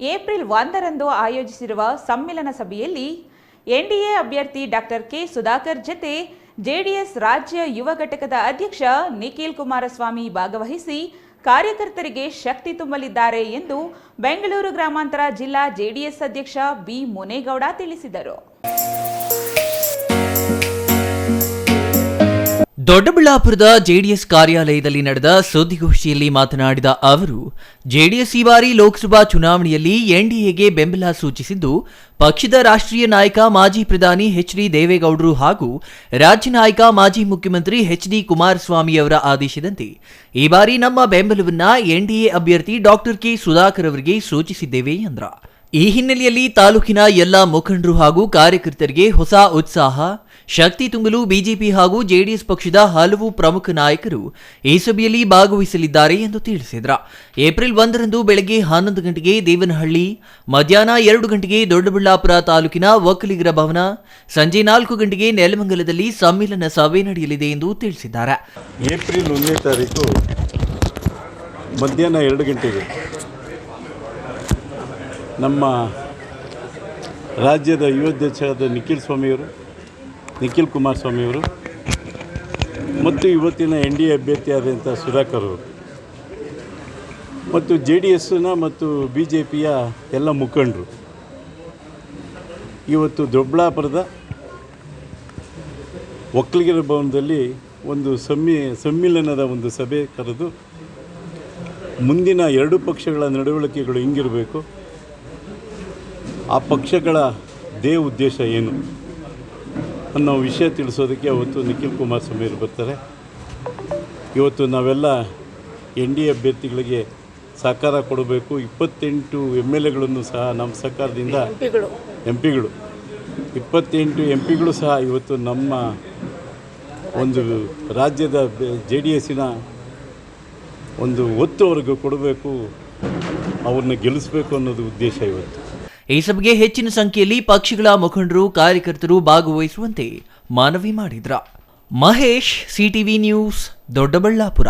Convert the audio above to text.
April ಒಂದರಂದು ಆಯೋಜಿಸಿರುವ ಸಮ್ಮೇಳನ ಸಭೆಯಲ್ಲಿ ಎನ್ಡಿಎ ಅಭ್ಯರ್ಥಿ ಡಾಕ್ಟರ್ ಕೆ ಸುಧಾಕರ್ ಜತೆ ಜೆಡಿಎಸ್ ರಾಜ್ಯ ಯುವ ಘಟಕದ ಅಧ್ಯಕ್ಷ ನಿಖಿಲ್ ಕುಮಾರಸ್ವಾಮಿ ಭಾಗವಹಿಸಿ ಕಾರ್ಯಕರ್ತರಿಗೆ ಶಕ್ತಿ ತುಂಬಲಿದ್ದಾರೆ ಎಂದು ಬೆಂಗಳೂರು ಗ್ರಾಮಾಂತರ ಜಿಲ್ಲಾ ಜೆಡಿಎಸ್ ಅಧ್ಯಕ್ಷ ಬಿ ಮುನೇಗೌಡ ತಿಳಿಸಿದರು. ದೊಡ್ಡಬಳ್ಳಾಪುರದ ಜೆಡಿಎಸ್ ಕಾರ್ಯಾಲಯದಲ್ಲಿ ನಡೆದ ಸುದ್ದಿಗೋಷ್ಠಿಯಲ್ಲಿ ಮಾತನಾಡಿದ ಅವರು, ಜೆಡಿಎಸ್ ಈ ಬಾರಿ ಲೋಕಸಭಾ ಚುನಾವಣೆಯಲ್ಲಿ ಎನ್ಡಿಎಗೆ ಬೆಂಬಲ ಸೂಚಿಸಿದ್ದು, ಪಕ್ಷದ ರಾಷ್ಟ್ರೀಯ ನಾಯಕ ಮಾಜಿ ಪ್ರಧಾನಿ ಎಚ್ ಡಿ ದೇವೇಗೌಡರು ಹಾಗೂ ರಾಜ್ಯ ನಾಯಕ ಮಾಜಿ ಮುಖ್ಯಮಂತ್ರಿ ಎಚ್ ಡಿ ಕುಮಾರಸ್ವಾಮಿ ಅವರ ಆದೇಶದಂತೆ ಈ ಬಾರಿ ನಮ್ಮ ಬೆಂಬಲವನ್ನ ಎನ್ಡಿಎ ಅಭ್ಯರ್ಥಿ ಡಾಕ್ಟರ್ ಕೆ. ಸುಧಾಕರ್ ಅವರಿಗೆ ಸೂಚಿಸಿದ್ದೇವೆ ಎಂದ್ರ. ಈ ಹಿನ್ನೆಲೆಯಲ್ಲಿ ತಾಲೂಕಿನ ಎಲ್ಲ ಮುಖಂಡರು ಹಾಗೂ ಕಾರ್ಯಕರ್ತರಿಗೆ ಹೊಸ ಉತ್ಸಾಹ, ಶಕ್ತಿ ತುಂಬಲು ಬಿಜೆಪಿ ಹಾಗೂ ಜೆಡಿಎಸ್ ಪಕ್ಷದ ಹಲವು ಪ್ರಮುಖ ನಾಯಕರು ಈ ಸಭೆಯಲ್ಲಿ ಭಾಗವಹಿಸಲಿದ್ದಾರೆ ಎಂದು ತಿಳಿಸಿದರು. ಏಪ್ರಿಲ್ ಒಂದರಂದು ಬೆಳಗ್ಗೆ ಹನ್ನೊಂದು ಗಂಟೆಗೆ ದೇವನಹಳ್ಳಿ, ಮಧ್ಯಾಹ್ನ ಎರಡು ಗಂಟೆಗೆ ದೊಡ್ಡಬಳ್ಳಾಪುರ ತಾಲೂಕಿನ ಒಕ್ಕಲಿಗರ ಭವನ, ಸಂಜೆ ನಾಲ್ಕು ಗಂಟೆಗೆ ನೆಲಮಂಗಲದಲ್ಲಿ ಸಮ್ಮೇಳನ ಸಭೆ ನಡೆಯಲಿದೆ ಎಂದು ತಿಳಿಸಿದ್ದಾರೆ. ಏಪ್ರಿಲ್ ಒಂದನೇ ತಾರೀಕು ಮಧ್ಯಾಹ್ನ ಎರಡು ಗಂಟೆಗೆ ನಮ್ಮ ರಾಜ್ಯದ ಯುವಾಧ್ಯಕ್ಷರಾದ ನಿಖಿಲ್ ಸ್ವಾಮಿಯವರು ನಿಖಿಲ್ ಕುಮಾರಸ್ವಾಮಿಯವರು ಮತ್ತು ಇವತ್ತಿನ ಎನ್ ಡಿ ಎ ಅಭ್ಯರ್ಥಿಯಾದಂಥ ಸುಧಾಕರ್ ಅವರು, ಮತ್ತು ಜೆ ಡಿ ಎಸ್ನ ಮತ್ತು ಬಿ ಜೆ ಪಿಯ ಎಲ್ಲ ಮುಖಂಡರು. ಇವತ್ತು ದೊಡ್ಡಬಳ್ಳಾಪುರದ ಒಕ್ಕಲಿಗರ ಭವನದಲ್ಲಿ ಒಂದು ಸಮ್ಮಿ, ಸಮ್ಮಿಲನದ ಒಂದು ಸಭೆ ಕರೆದು, ಮುಂದಿನ ಎರಡು ಪಕ್ಷಗಳ ನಡವಳಿಕೆಗಳು ಹಿಂಗಿರಬೇಕು ಆ ಪಕ್ಷಗಳ ದೇ ಉದ್ದೇಶ ಏನು ಅನ್ನೋ ವಿಷಯ ತಿಳಿಸೋದಕ್ಕೆ ಅವತ್ತು ನಿಖಿಲ್ ಕುಮಾರಸ್ವಾಮಿ ಅವರು ಬರ್ತಾರೆ. ಇವತ್ತು ನಾವೆಲ್ಲ ಎನ್ ಡಿ ಎ ಅಭ್ಯರ್ಥಿಗಳಿಗೆ ಸಹಕಾರ ಕೊಡಬೇಕು. ಇಪ್ಪತ್ತೆಂಟು ಎಂ ಎಲ್ ಎಗಳನ್ನು ಸಹ ನಮ್ಮ ಸರ್ಕಾರದಿಂದ ಎಂ ಪಿಗಳು ಇಪ್ಪತ್ತೆಂಟು ಎಂ ಪಿಗಳು ಸಹ ಇವತ್ತು ನಮ್ಮ ಒಂದು ರಾಜ್ಯದ ಜೆ ಡಿ ಎಸ್ಸಿನ ಒಂದು ಒತ್ತು ಅವ್ರಿಗೆ ಕೊಡಬೇಕು ಅವ್ರನ್ನ ಗೆಲ್ಲಿಸ್ಬೇಕು ಅನ್ನೋದು ಉದ್ದೇಶ ಇವತ್ತು. ಈ ಸಭೆಗೆ ಹೆಚ್ಚಿನ ಸಂಖ್ಯೆಯಲ್ಲಿ ಪಕ್ಷಗಳ ಮುಖಂಡರು ಕಾರ್ಯಕರ್ತರು ಭಾಗವಹಿಸುವಂತೆ ಮನವಿ ಮಾಡಿದ್ರ. Mahesh CTV news Doddaballapur.